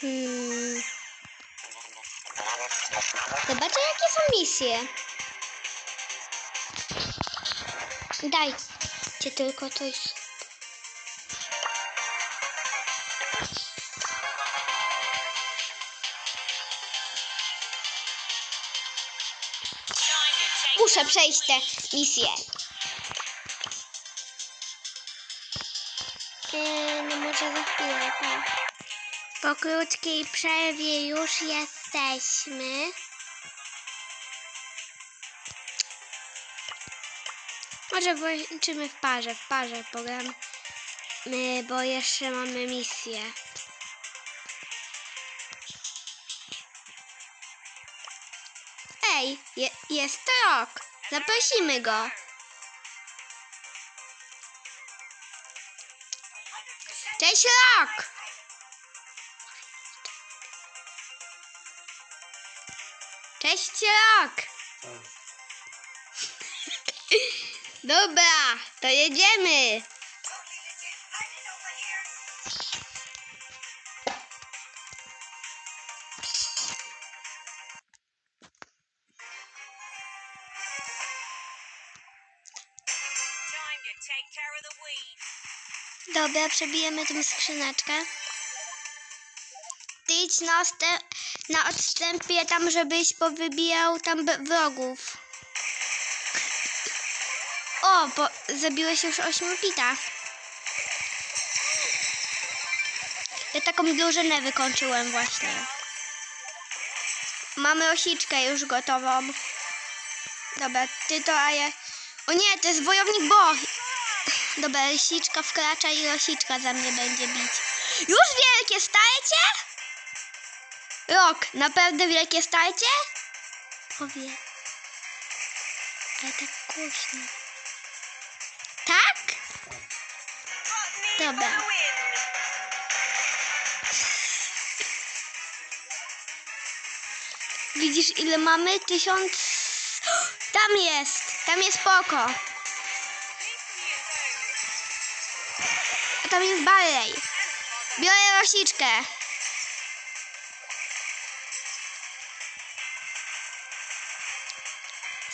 Hmm. Zobaczę, jakie są misje. Dajcie tylko coś. Muszę przejść te misje. Eee, no może za chwilę, tak. Po krótkiej przerwie już jesteśmy. Może włączymy w parze, w parze pogramy, bo jeszcze mamy misję. Ej, je, jest rok. Zaprosimy go. Cześć, rok! Cześć, rok! Dobra, to jedziemy. Dobra, przebijemy tą skrzyneczkę. Ty idź na, na odstępie tam, żebyś powybijał tam wrogów. O, bo zabiłeś już ośmiu pita. Ja taką drużynę wykończyłem właśnie. Mamy osiczkę już gotową. Dobra, ty to, a ja... O nie, to jest wojownik Bo! Dobra, lisiczka wkracza i lisiczka za mnie będzie bić. Już wielkie starcie? Rok, naprawdę wielkie starcie? Powie. Ale tak głośno. Tak? Dobra. Widzisz ile mamy? Tysiąc... Tam jest! Tam jest poko. A tam jest Barley. Biorę rosiczkę.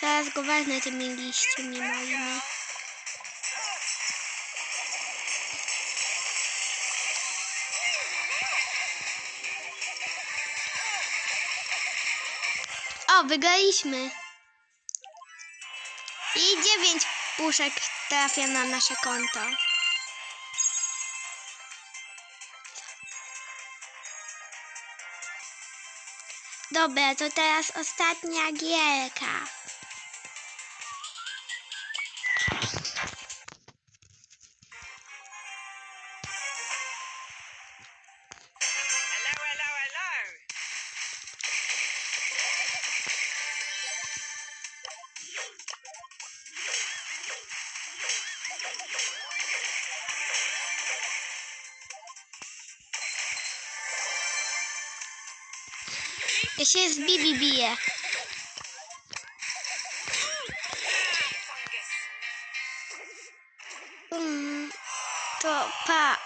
Zaraz go wezmę tymi liśćmi moimi. O, wygraliśmy. I dziewięć puszek trafia na nasze konto. Dobra, to teraz ostatnia gierka. Ja się z Bibi biję. Mm, to pa.